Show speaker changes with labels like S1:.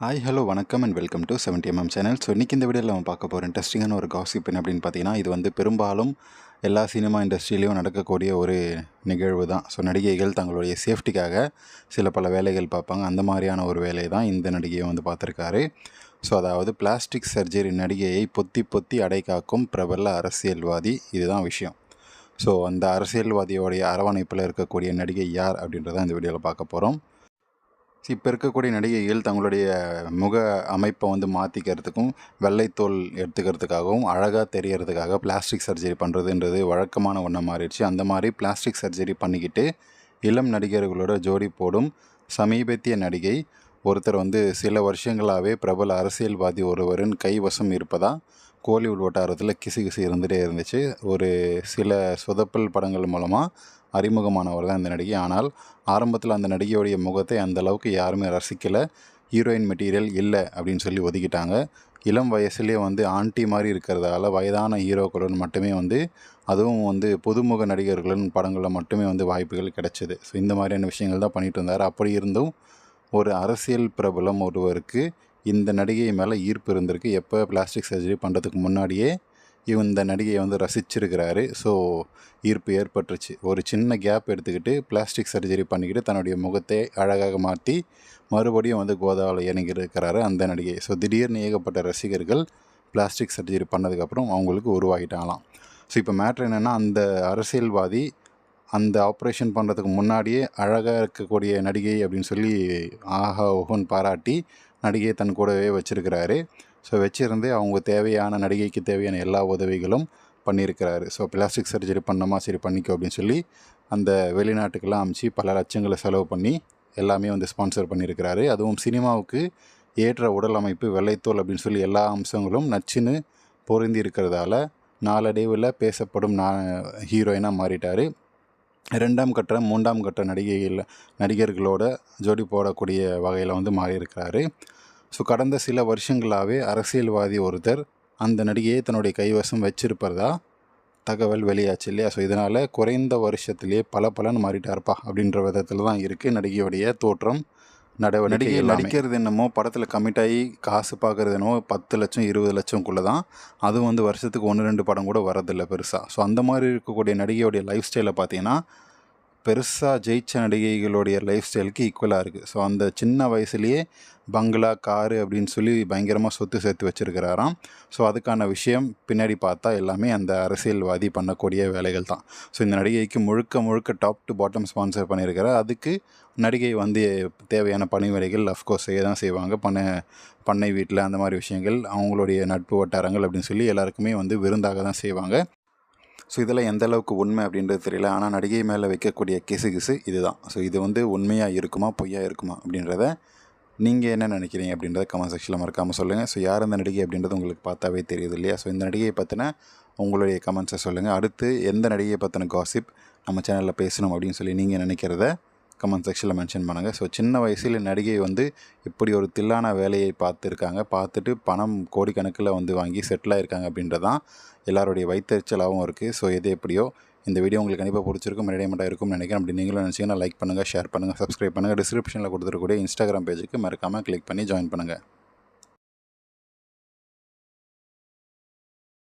S1: Hi hello வணக்கம் and welcome to seventy MM channel so இன்றைக்கி இந்த வீடியோவில் நம்ம பார்க்க போகிற இன்ட்ரெஸ்டிங்கான ஒரு காசிப் என்ன அப்படின்னு பார்த்தீங்கன்னா இது வந்து பெரும்பாலும் எல்லா சினிமா இண்டஸ்ட்ரியிலையும் நடக்கக்கூடிய ஒரு நிகழ்வு தான். ஸோ நடிகைகள் தங்களுடைய சேஃப்டிக்காக சில பல வேலைகள் பார்ப்பாங்க. அந்த மாதிரியான ஒரு வேலையை தான் இந்த நடிகையை வந்து பார்த்துருக்காரு. ஸோ அதாவது பிளாஸ்டிக் சர்ஜரி நடிகையை பொத்தி பொத்தி அடை காக்கும் பிரபல அரசியல்வாதி இதுதான் விஷயம். ஸோ அந்த அரசியல்வாதியோடைய அரவணைப்பில் இருக்கக்கூடிய நடிகை யார் அப்படின்றத இந்த வீடியோவில் பார்க்க போகிறோம் இப்போ இருக்கக்கூடிய நடிகைகள் தங்களுடைய முக அமைப்பை வந்து மாற்றிக்கிறதுக்கும் வெள்ளைத்தோல் எடுத்துக்கிறதுக்காகவும் அழகாக தெரியறதுக்காக பிளாஸ்டிக் சர்ஜரி பண்ணுறதுன்றது வழக்கமான ஒன்றா மாறிடுச்சு. அந்த மாதிரி பிளாஸ்டிக் சர்ஜரி பண்ணிக்கிட்டு இளம் நடிகர்களோட ஜோடி போடும் சமீபத்திய நடிகை ஒருத்தர் வந்து சில வருஷங்களாகவே பிரபல அரசியல்வாதி ஒருவரின் கைவசம் இருப்பதாக கோலிவுட் வட்டாரத்தில் கிசு கிசு இருந்துகிட்டே இருந்துச்சு. ஒரு சில சொதப்பல் படங்கள் மூலமாக அறிமுகமானவர் தான் இந்த நடிகை. ஆனால் ஆரம்பத்தில் அந்த நடிகையுடைய முகத்தை அந்த அளவுக்கு யாருமே ரசிக்கலை. ஹீரோயின் மெட்டீரியல் இல்லை அப்படின்னு சொல்லி ஒதுக்கிட்டாங்க. இளம் வயசுலேயே வந்து ஆண்டி மாதிரி இருக்கிறதால வயதான ஹீரோக்களுடன் மட்டுமே வந்து அதுவும் வந்து புதுமுக நடிகர்களுடன் படங்களில் மட்டுமே வந்து வாய்ப்புகள் கிடைச்சிது. ஸோ இந்த மாதிரியான விஷயங்கள் தான் பண்ணிகிட்டு இருந்தார். அப்படி இருந்தும் ஒரு அரசியல் பிரபலம் ஒருவருக்கு இந்த நடிகை மேலே ஈர்ப்பு இருந்திருக்கு. எப்போ பிளாஸ்டிக் சர்ஜரி பண்ணுறதுக்கு முன்னாடியே இந்த நடிகையை வந்து ரசிச்சிருக்கிறாரு. ஸோ ஈர்ப்பு ஏற்பட்டுருச்சு. ஒரு சின்ன கேப் எடுத்துக்கிட்டு பிளாஸ்டிக் சர்ஜரி பண்ணிக்கிட்டு தன்னுடைய முகத்தை அழகாக மாற்றி மறுபடியும் வந்து கோதாவில் இறங்கியிருக்கிறாரு அந்த நடிகை. ஸோ திடீர்னு ஏகப்பட்ட ரசிகர்கள் பிளாஸ்டிக் சர்ஜரி பண்ணதுக்கப்புறம் அவங்களுக்கு உருவாகிட்டாங்களாம். ஸோ இப்போ மேட்ரு என்னென்னா அந்த அரசியல்வாதி அந்த ஆப்ரேஷன் பண்ணுறதுக்கு முன்னாடியே அழகாக இருக்கக்கூடிய நடிகை அப்படின்னு சொல்லி ஆஹா ஓஹோன்னு பாராட்டி நடிகையை தன் கூடவே வச்சுருக்கிறாரு. ஸோ வச்சுருந்து அவங்க தேவையான நடிகைக்கு தேவையான எல்லா உதவிகளும் பண்ணியிருக்கிறாரு. ஸோ பிளாஸ்டிக் சர்ஜரி பண்ணோமா சரி பண்ணிக்கோ அப்படின்னு சொல்லி அந்த வெளிநாட்டுக்கெல்லாம் அமுச்சு பல லட்சங்களை செலவு பண்ணி எல்லாமே வந்து ஸ்பான்சர் பண்ணியிருக்கிறாரு. அதுவும் சினிமாவுக்கு ஏற்ற உடல் அமைப்பு வெள்ளைத்தோல் அப்படின்னு சொல்லி எல்லா அம்சங்களும் நச்சுன்னு பொருந்தி இருக்கிறதால நாளடைவில் பேசப்படும் நான் ஹீரோயினாக மாறிட்டார். ரெண்டாம் கட்ட மூன்றாம் கட்ட நடிகைகள் நடிகர்களோட ஜோடி போடக்கூடிய வகையில் வந்து மாறியிருக்கிறாரு. ஸோ கடந்த சில வருஷங்களாகவே அரசியல்வாதி ஒருத்தர் அந்த நடிகையை தன்னுடைய கைவசம் வச்சிருப்பதா தகவல் வெளியாச்சு இல்லையா? ஸோ இதனால் குறைந்த வருஷத்துலேயே பல பலன் மாறிட்டார்ப்பா அப்படின்ற விதத்தில் தான் இருக்குது நடிகையுடைய தோற்றம். நடவடிக்கை நடிகை நடிக்கிறது என்னமோ படத்தில் கமிட் ஆகி காசு பார்க்குறது என்னமோ பத்து லட்சம் இருபது லட்சம்குள்ளே தான். அதுவும் வந்து வருஷத்துக்கு ஒன்று ரெண்டு படம் கூட வரதில்லை பெருசாக ஸோ அந்த மாதிரி இருக்கக்கூடிய நடிகையோடைய லைஃப் ஸ்டைலை பார்த்தீங்கன்னா பெருசாக ஜெயிச்ச நடிகைகளுடைய லைஃப் ஸ்டைலுக்கு ஈக்குவலாக இருக்குது ஸோ அந்த சின்ன வயசுலேயே பங்களா காரு அப்படின்னு சொல்லி பயங்கரமாக சொத்து சேர்த்து வச்சுருக்கிறாராம். ஸோ அதுக்கான விஷயம் பின்னாடி பார்த்தா எல்லாமே அந்த அரசியல்வாதி பண்ணக்கூடிய வேலைகள் தான். ஸோ இந்த நடிகைக்கு முழுக்க முழுக்க டாப் டு பாட்டம் ஸ்பான்சர் பண்ணியிருக்கிறார். அதுக்கு நடிகை வந்து தேவையான பணிவிடைகள் அஃப்கோர்ஸ் செய்ய தான் செய்வாங்க. பண்ண பண்ணை வீட்டில் அந்த மாதிரி விஷயங்கள் அவங்களுடைய நட்பு வட்டாரங்கள் அப்படின்னு சொல்லி எல்லாருக்குமே வந்து விருந்தாக தான் செய்வாங்க. ஸோ இதெல்லாம் எந்த அளவுக்கு உண்மை அப்படின்றது தெரியல. ஆனால் நடிகை மேலே வைக்கக்கூடிய கிசு கிசு இதுதான். ஸோ இது வந்து உண்மையாக இருக்குமா பொய்யா இருக்குமா அப்படின்றத நீங்கள் என்ன நினைக்கிறீங்க அப்படின்றத கமெண்ட் செக்ஷனில் மறக்காமல் சொல்லுங்கள் ஸோ யார் அந்த நடிகை அப்படின்றது உங்களுக்கு பார்த்தாவே தெரியுது இல்லையா? ஸோ இந்த நடிகையை பற்றின உங்களுடைய கமெண்ட்ஸை சொல்லுங்கள் அடுத்து எந்த நடிகையை பற்றின காசிப் நம்ம சேனலில் பேசணும் அப்படின்னு சொல்லி நீங்கள் நினைக்கிறத கமெண்ட் செக்ஷனில் மென்ஷன் பண்ணுங்கள் ஸோ சின்ன வயசில் நடிகை வந்து இப்படி ஒரு தில்லான வேலையை பார்த்துருக்காங்க. பார்த்துட்டு பணம் கோடிக்கணக்கில் வந்து வாங்கி செட்டில் ஆகிருக்காங்க அப்படின்றதான் எல்லாருடைய வைத்தறிச்சலாகவும் இருக்குது ஸோ எது எப்படியோ இந்த வீடியோ உங்களுக்கு கண்டிப்பாக பிடிச்சிருக்கும் மட்டும் இருக்கும்னு நினைக்கிறேன். அப்படி நீங்களும் நினச்சிங்கன்னா லைக் பண்ணுங்கள் ஷேர் பண்ணுங்கள் சப்ஸ்கிரைப் பண்ணுங்கள் டிஸ்கிரிப்ஷனில் கொடுத்துருக்கூடிய இன்ஸ்டாகிராம் பேஜுக்கு மறக்காமல் கிளிக் பண்ணி ஜாயின் பண்ணுங்கள்